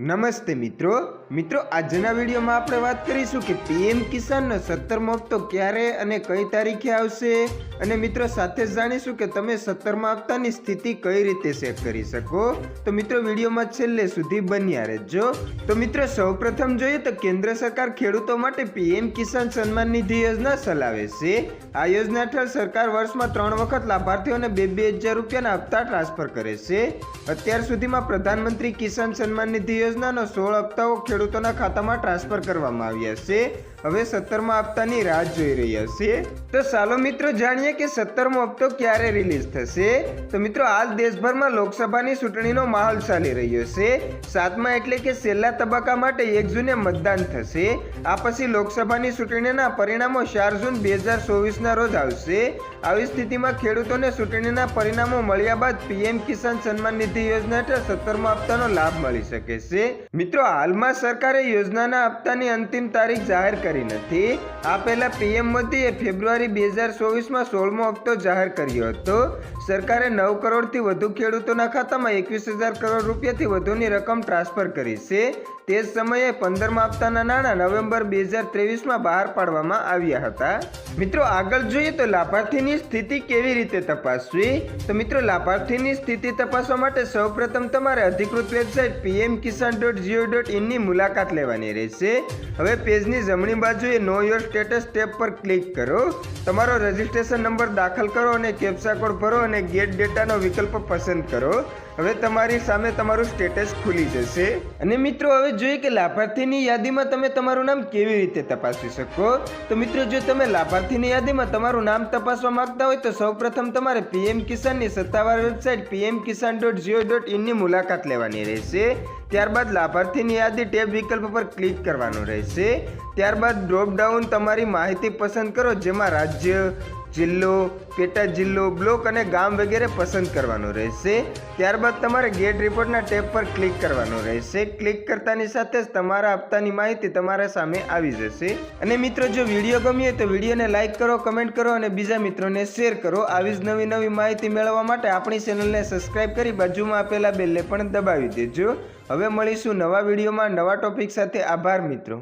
નમસ્તે મિત્રો. મિત્રો, આજના વિડીયોમાં આપણે વાત કરીશું કે પીએમ કિસાનનો સત્તરમો હપ્તો ક્યારે અને કઈ તારીખે આવશે? અને મિત્રો, સાથે જાણીશું કે તમે સત્તરમા હપ્તાની સ્થિતિ કઈ રીતે ચેક કરી શકો? તો મિત્રો, વિડીયોમાં છેલ્લે સુધી બન્યા રહેજો. તો મિત્રો, સૌપ્રથમ જોઈએ તો કેન્દ્ર સરકાર ખેડૂતો માટે પીએમ કિસાન સન્માન નિધિ યોજના ચલાવે છે. આ યોજના હેઠળ સરકાર વર્ષમાં ત્રણ વખત લાભાર્થીઓને બે બે હજાર રૂપિયાના હપ્તા ટ્રાન્સફર કરે છે. અત્યાર સુધીમાં પ્રધાનમંત્રી કિસાન સન્માન નિધિ યોજનાનો સોળ હપ્તાઓ ખેડૂતોના ખાતામાં ટ્રાન્સફર કરવામાં આવ્યા છે હવે સત્તરમા હપ્તાની રાહ જોઈ રહ્યા છે તો ચાલો મિત્રો જાણીએ કે સત્તરમો હપ્તો ક્યારે રિલીઝ થશે? તો મિત્રો હાલ દેશભરમાં લોકસભાની ચૂંટણીનો માહોલ ચાલી રહ્યો છે. સાતમા એટલે કે છેલ્લા તબક્કા માટે એક જૂને મતદાન થશે. આ પછી લોકસભાની ચૂંટણીના પરિણામો ચાર જૂન બે હજાર ચોવીસના રોજ આવશે. આવી સ્થિતિમાં ખેડૂતોને ચૂંટણીના પરિણામો મળ્યા બાદ પીએમ કિસાન સન્માન નિધિ યોજના હેઠળ સત્તરમો હપ્તાનો લાભ મળી શકે છે. મિત્રો હાલમાં સરકારે યોજનાના હપ્તાની અંતિમ તારીખ જાહેર કરી નથી. આ પહેલાં પીએમ મોદીએ ફેબ્રુઆરી બે હજાર ચોવીસમાં સોળમો હપ્તો જાહેર કર્યો હતો. સરકારે નવ કરોડથી વધુ ખેડૂતોના ખાતામાં એકવીસ હજાર કરોડ રૂપિયાથી વધુની રકમ ટ્રાન્સફર કરી છે. તે જ સમયે પંદરમા હપ્તાના નાણાં નવેમ્બર બે હજાર ત્રેવીસમાં બહાર પાડવામાં આવ્યા હતા. મિત્રો, આગળ જોઈએ તો લાભાર્થીની સ્થિતિ કેવી રીતે તપાસવી? તો મિત્રો, લાભાર્થીની સ્થિતિ તપાસવા માટે સૌપ્રથમ તમારે અધિકૃત website PM Kisan dot gov dot ઇનની મુલાકાત લેવાની રહેશે. હવે પેજની જમણી બાજુએ નો યોર સ્ટેટસ ટેબ પર ક્લિક કરો. તમારો રજિસ્ટ્રેશન નંબર દાખલ કરો અને કેપ્સા કોડ ભરો અને ગેટ ડેટાનો વિકલ્પ પસંદ કરો. હવે તમારી સામે તમારું સ્ટેટસ ખુલી જશે. અને મિત્રો, હવે જોઈએ કે લાભાર્થીની યાદીમાં તમે તમારું નામ કેવી રીતે તપાસી શકો? તો મિત્રો, જો તમે લાભાર્થીની યાદીમાં તમારું નામ તપાસવા માંગતા હોય, તો સૌપ્રથમ તમારે પીએમ કિસાનની સત્તાવાર website PM Kisan dot gov dot ઇનની મુલાકાત લેવાની રહેશે. ત્યારબાદ લાભાર્થીની યાદી ટેબ વિકલ્પ પર ક્લિક કરવાનું રહેશે. ત્યારબાદ ડ્રોપ તમારી માહિતી પસંદ કરો જેમાં રાજ્ય જિલ્લો, પેટા જિલ્લો, બ્લોક અને ગામ વગેરે પસંદ કરવાનો રહેશે. ત્યારબાદ તમારે ગેટ રિપોર્ટના ટેબ પર ક્લિક કરવાનો રહેશે. ક્લિક કરતાની સાથે જ તમારા હપ્તાની માહિતી તમારા સામે આવી જશે. અને મિત્રો, જો વીડિયો ગમ્યો તો વિડીયોને લાઇક કરો, કમેન્ટ કરો અને બીજા મિત્રોને શેર કરો. આવી જ નવી નવી માહિતી મેળવવા માટે આપણી ચેનલને સબસ્ક્રાઇબ કરી બાજુમાં આપેલા બેલને પણ દબાવી દેજો. હવે મળીશું નવા વિડીયોમાં નવા ટોપિક સાથે. આભાર, મિત્રો.